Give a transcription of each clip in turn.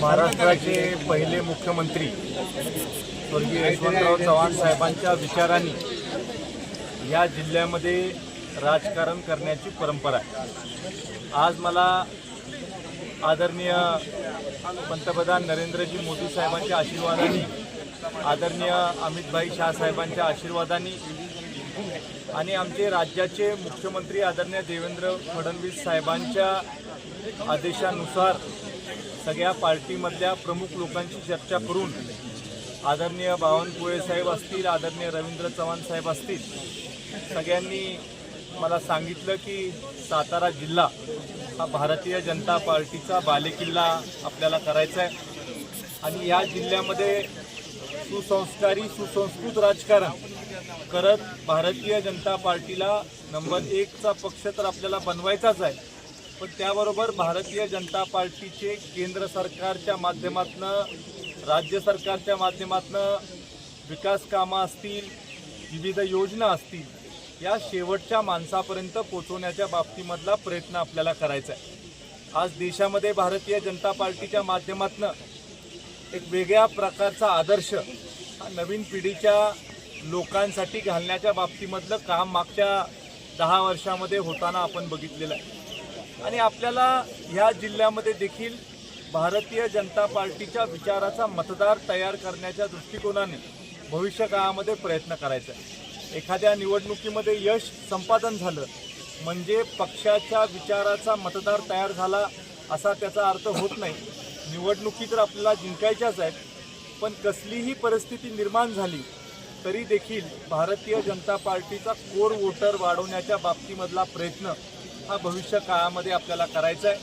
महाराष्ट्राचे पहिले मुख्यमंत्री स्वर्गीय यशवंतराव चव्हाण साहेबांच्या विचारांनी या जिल्ह्यामध्ये राजकारण करण्याची परंपरा आहे. आज मला आदरणीय पंतप्रधान नरेंद्रजी मोदी साहेबांच्या आशीर्वादाने आदरणीय अमितभाई शाह साहेबांच्या आशीर्वादाने आणि आमचे राज्याचे मुख्यमंत्री आदरणीय देवेंद्र फडणवीस साहेबांच्या आदेशानुसार सगळ्या पार्टीमधल्या प्रमुख लोकांची चर्चा करून आदरणीय बावनकुळे साहेब असतील आदरणीय रवींद्र चव्हाण साहेब असतील सगळ्यांनी मला सांगितलं की सातारा जिल्हा हा भारतीय जनता पार्टीचा बालेकिल्ला आपल्याला करायचा आहे आणि या जिल्ह्यामध्ये सुसंस्कारी सुसंस्कृत राजकारण करत भारतीय जनता पार्टीला नंबर एकचा पक्ष तर आपल्याला बनवायचाच आहे. पण त्याबरोबर भारतीय जनता पार्टीचे केंद्र सरकारच्या माध्यमातनं राज्य सरकारच्या माध्यमातनं विकास कामं असतील विविध योजना असतील या शेवटच्या माणसापर्यंत पोचवण्याच्या बाबतीमधला प्रयत्न आपल्याला करायचा आहे. आज देशामध्ये भारतीय जनता पार्टीच्या माध्यमातनं एक वेगळ्या प्रकारचा आदर्श हा नवीन पिढीच्या लोकांसाठी घालण्याच्या बाबतीमधलं काम मागच्या दहा वर्षामध्ये होताना आपण बघितलेलं आहे. आणि आपल्याला ह्या जिल्ह्यामध्ये देखील भारतीय जनता पार्टीच्या विचाराचा मतदार तयार करण्याच्या दृष्टिकोनाने भविष्य काळामध्ये प्रयत्न करायचा आहे. एखाद्या निवडणुकीमध्ये यश संपादन झालं म्हणजे पक्षाच्या विचाराचा मतदार तयार झाला असा त्याचा अर्थ होत नाही. निवडणुकी तर आपल्याला जिंकायच्याच आहेत पण कसलीही परिस्थिती निर्माण झाली तरी देखील भारतीय जनता पार्टीचा कोर वोटर वाढवण्याच्या बाबतीमधला प्रयत्न हा भविष्य काळामध्ये आपल्याला करायचा आहे.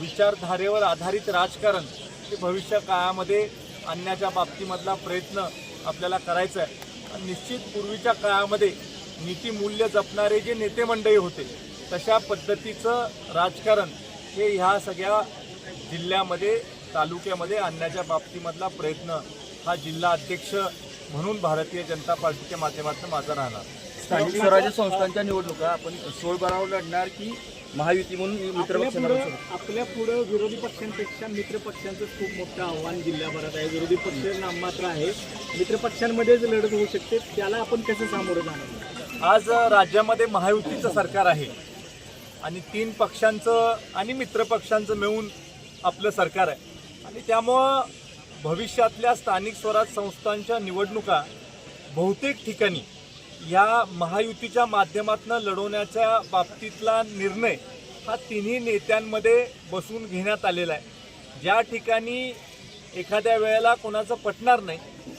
विचारधारेवर आधारित राजकारण हे भविष्य काळामध्ये आणण्याच्या बाबतीमधला प्रयत्न आपल्याला करायचा आहे. निश्चित पूर्वीच्या काळामध्ये नीतीमूल्य जपणारे जे नेते मंडळी होते तशा पद्धतीचं राजकारण हे ह्या सगळ्या जिल्ह्यामध्ये तालुक्यामध्ये आणण्याच्या बाबतीमधला प्रयत्न हा जिल्हा अध्यक्ष म्हणून भारतीय जनता पार्टीच्या माध्यमातून माझा राहणार. स्थानिक स्वराज्य संस्थांच्या निवडणुका आपण सोळ बारावर लढणार की महायुती म्हणून मित्र आपल्या पुढं विरोधी पक्षांपेक्षा मित्र पक्षांचं खूप मोठं आव्हान जिल्ह्याभरात आहे. विरोधी पक्ष नाममात्र आहे. मित्र पक्षांमध्येच लढत होऊ शकते. त्याला आपण कसं सामोरं जाणार? आज राज्यामध्ये महायुतीचं सरकार आहे आणि तीन पक्षांचं आणि मित्र पक्षांचं मिळून आपलं सरकार आहे. आणि त्यामुळं भविष्यातल्या स्थानिक स्वराज संस्थांच्या निवडणुका बहुतेक ठिकाणी या महायुतीच्या माध्यमातून लढवण्याच्या बाबतीतला निर्णय हा तिन्ही नेत्यांमध्ये बसून घेण्यात आलेला आहे. ज्या ठिकाणी एखाद्या वेळेला कोणाचं पटणार नाही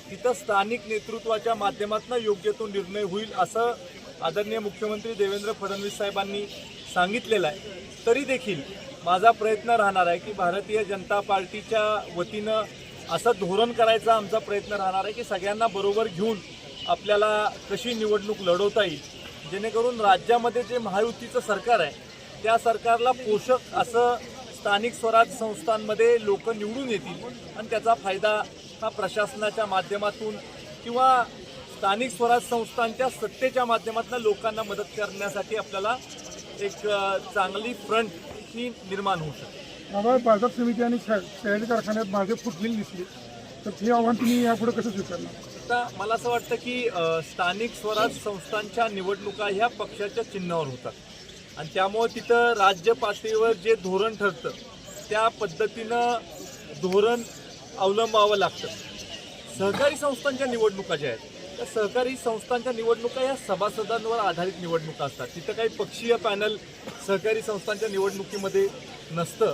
तिथं स्थानिक नेतृत्वाच्या माध्यमातून योग्य तो निर्णय होईल असं आदरणीय मुख्यमंत्री देवेंद्र फडणवीस साहेबांनी सांगितलेलं आहे. तरी देखील माझा प्रयत्न राहणार आहे की भारतीय जनता पार्टीच्या वतीनं असं धोरण करायचा आमचा प्रयत्न राहणार आहे की सगळ्यांना बरोबर घेऊन आपल्याला कशी निवडणूक लढवता येईल जेणेकरून राज्यामध्ये जे महायुतीचं सरकार आहे त्या सरकारला पोषक असं स्थानिक स्वराज संस्थांमध्ये लोक निवडून येतील आणि त्याचा फायदा हा प्रशासनाच्या माध्यमातून किंवा स्थानिक स्वराज संस्थांच्या सत्तेच्या माध्यमातून लोकांना मदत करण्यासाठी आपल्याला एक चांगली फ्रंट ही निर्माण होऊ शकते. बाबा बाजार समिती आणि शहरी कारखान्यात मागे फुटलेली दिसली. तर ते आव्हान तुम्ही यापुढे कसं स्वीकारणार? आता मला असं वाटतं की अ, स्थानिक स्वराज संस्थांच्या निवडणुका ह्या पक्षाच्या चिन्हावर होतात. आणि त्यामुळं तिथं राज्य पातळीवर जे धोरण ठरतं त्या पद्धतीनं धोरण अवलंबावं लागतं. सहकारी संस्थांच्या निवडणुका ज्या आहेत त्या सहकारी संस्थांच्या निवडणुका या सभासदांवर आधारित निवडणुका असतात. तिथं काही पक्षीय पॅनल सहकारी संस्थांच्या निवडणुकीमध्ये नसतं.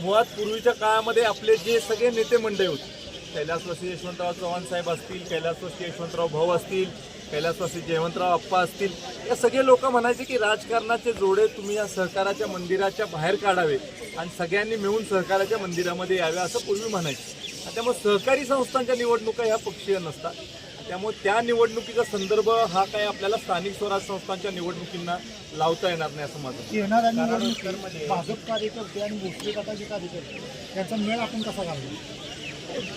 मुळात पूर्वीच्या काळामध्ये आपले जे सगळे नेते मंडळी होते कैलासवासी यशवंतराव चव्हाण साहेब असतील कैलासवासी यशवंतराव भाऊ असतील कैलासवासी जयवंतराव अप्पा असतील या सगळे लोक म्हणायचे की राजकारणाचे जोडे तुम्ही या सहकाराच्या मंदिराच्या बाहेर काढावे आणि सगळ्यांनी मिळून सहकाराच्या मंदिरामध्ये यावे असं पूर्वी म्हणायचे. त्यामुळे सहकारी संस्थांच्या निवडणुका ह्या पक्षीय नसतात. त्यामुळे त्या निवडणुकीचा संदर्भ हा काय आपल्याला स्थानिक स्वराज संस्थांच्या निवडणुकींना लावता येणार नाही असं माझं. येणाऱ्या निवडणुकीत भाजप कार्यकर्ते आणि भोसले गटाचे कार्यकर्ते यांचा मेळ आपण कसा घालतो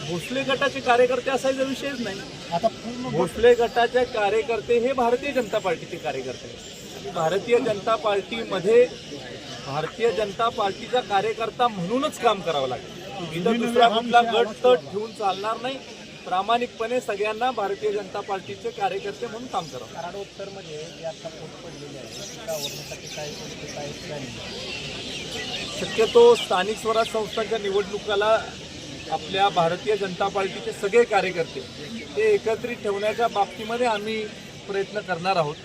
भोसले गटाचे कार्यकर्ते असायचा विषयच नाही. आता भोसले गटाचे कार्यकर्ते हे भारतीय जनता पार्टीचे कार्यकर्ते भारतीय जनता पार्टीमध्ये भारतीय जनता पार्टीचा कार्यकर्ता म्हणूनच काम करावं लागेल. इथं दुसरा कुठला गट तट ठेवून चालणार नाही. प्रामाणिकपणे सगळ्यांना भारतीय जनता पार्टीचे कार्यकर्ते म्हणून काम करावं जे आता पोट पडलेले planning आहे? शक्यतो स्थानिक स्वराज संस्थांच्या निवडणुकाला आपल्या भारतीय जनता पार्टीचे सगळे कार्यकर्ते ते एकत्रित ठेवण्याच्या बाबतीमध्ये आम्ही प्रयत्न करणार आहोत.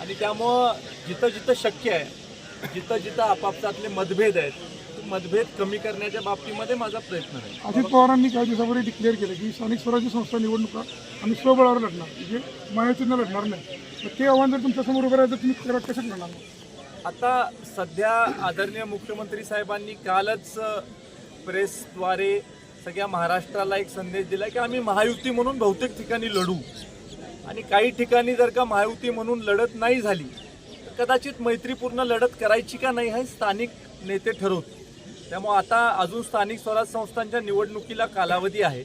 आणि त्यामुळं जिथं जिथं शक्य आहे जिथं जिथं आपापसातले मतभेद आहेत मतभेद कमी करण्याच्या बाबतीमध्ये माझा प्रयत्न आहे. अजित पवारांनी काही दिवसापूर्वी डिक्लेअर केलं की स्थानिक स्वराज्य संस्था निवडणुका आम्ही स्वबळावर लढणार म्हणजे महायुतीनं लढणार नाही. तर ते आव्हान जर तुमच्यासमोर उभं राहिलं तर तुम्ही करा- कसं करणार आता सध्या आदरणीय मुख्यमंत्री साहेबांनी कालच प्रेसद्वारे सगळ्या महाराष्ट्राला एक संदेश दिला की आम्ही महायुती म्हणून बहुतेक ठिकाणी लढू. आणि काही ठिकाणी जर का महायुती म्हणून लढत नाही झाली तर कदाचित मैत्रीपूर्ण लढत करायची का नाही हे स्थानिक नेते ठरवतील. त्यामुळे आता अजून स्थानिक स्वराज संस्थांच्या निवडणुकीला कालावधी आहे.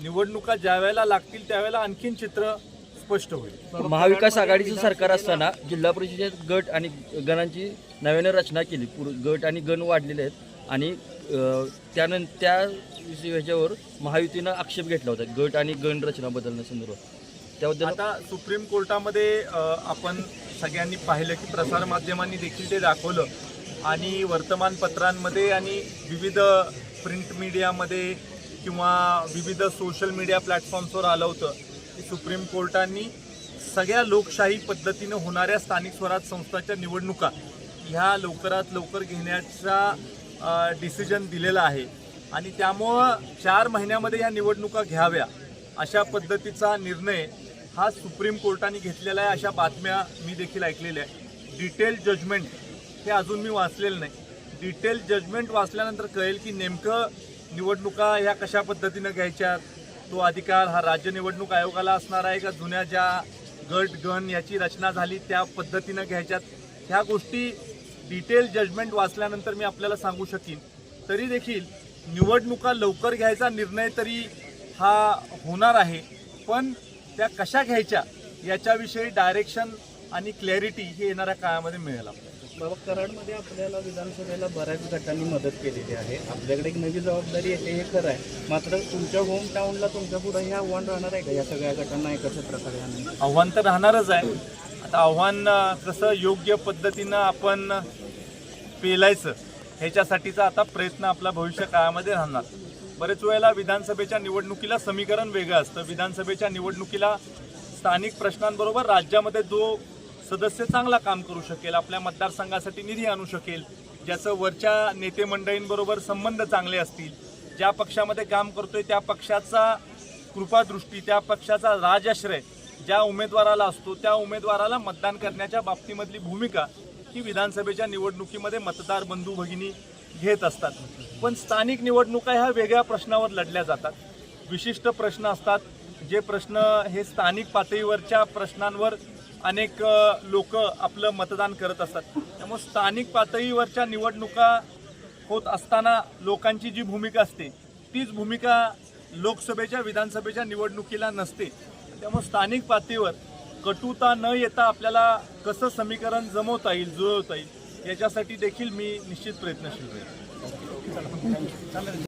निवडणुका ज्या वेळेला लागतील त्यावेळेला आणखीन चित्र स्पष्ट होईल. महाविकास आघाडीचं सरकार असताना जिल्हा परिषदेत गट आणि गणांची नव्याने रचना केली. पूर गट आणि गण वाढलेले आहेत. आणि अं, त्यानंतर त्या ह्याच्यावर महायुतीनं आक्षेप घेतला होता गट आणि गण रचना बदलण्यासंदर्भात त्याबद्दल आता सुप्रीम कोर्टामध्ये आपण सगळ्यांनी पाहिलं की प्रसारमाध्यमांनी देखील ते दाखवलं. आणि वर्तमानपत्रांमध्ये आणि विविध प्रिंट मीडियामध्ये किंवा विविध सोशल मीडिया प्लॅटफॉर्म्सवर आलं होतं की सुप्रीम कोर्टांनी सगळ्या लोकशाही पद्धतीनं होणाऱ्या स्थानिक स्वराज संस्थांच्या निवडणुका ह्या लवकरात लवकर घेण्याचा डिसिजन दिलेला आहे. आणि त्यामुळं चार महिन्यामध्ये ह्या निवडणुका घ्याव्या अशा पद्धतीचा निर्णय हा सुप्रीम कोर्टाने घेतलेला आहे अशा बातम्या मी देखील ऐकलेल्या आहे डिटेल जजमेंट हे अजून मी वाचलेलं नाही. डिटेल जजमेंट वाचल्यानंतर कळेल की नेमकं निवडणुका ह्या कशा पद्धतीनं घ्यायच्या तो अधिकार हा राज्य निवडणूक आयोगाला असणार आहे का जुन्या ज्या गट गण याची रचना झाली त्या पद्धतीनं घ्यायच्यात? ह्या गोष्टी डिटेल जजमेंट वाचल्यानंतर मी आपल्याला सांगू शकीन. तरी देखील निवडणुका लवकर घ्यायचा निर्णय तरी हा होणार आहे. पण त्या कशा घ्यायच्या याच्याविषयी डायरेक्शन आणि क्लॅरिटी हे येणाऱ्या काळामध्ये मिळेल आपल्याला. बाबा कराडमध्ये आपल्याला विधानसभेला बऱ्याच गटांनी मदत केलेली आहे. आपल्याकडे एक नवी जबाबदारी येते हे खरं आहे. मात्र तुमच्या होम टाऊनला तुमच्यापुढे हे आव्हान राहणार आहे का? या सगळ्या गटांना एकत्र प्रकारे आव्हान तर राहणारच आहे. आता आव्हान कसं योग्य पद्धतीनं आपण पेलायचं ह्याच्यासाठीचा आता प्रयत्न आपला भविष्य काळामध्ये राहणार. बरेच वेळेला विधानसभेच्या निवडणुकीला समीकरण वेगळं असतं. विधानसभेच्या निवडणुकीला स्थानिक प्रश्नांबरोबर राज्यामध्ये जो सदस्य चांगला काम करू शकेल आपल्या मतदारसंघासाठी निधी आणू शकेल ज्याचं वरच्या नेते मंडळींबरोबर संबंध चांगले असतील ज्या पक्षामध्ये काम करतोय त्या पक्षाचा कृपादृष्टी त्या पक्षाचा राजाश्रय ज्या उमेदवाराला असतो त्या उमेदवाराला मतदान करण्याच्या बाबतीमधली भूमिका की विधानसभेच्या निवडणुकीमध्ये मतदार बंधू भगिनी घेत असतात. पण स्थानिक निवडणुका ह्या वेगळ्या प्रश्नावर लढल्या जातात. विशिष्ट प्रश्न असतात. जे प्रश्न हे स्थानिक पातळीवरच्या प्रश्नांवर अनेक लोक आपलं मतदान करत असतात. त्यामुळे स्थानिक पातळीवरच्या निवडणुका होत असताना लोकांची जी भूमिका असते तीच भूमिका लोकसभेच्या विधानसभेच्या निवडणुकीला नसते. त्यामुळे स्थानिक पातळीवर कटुता न येता आपल्याला कसं समीकरण जमवता येईल जुळवता येईल याच्यासाठी देखील मी निश्चित प्रयत्नशील राहील.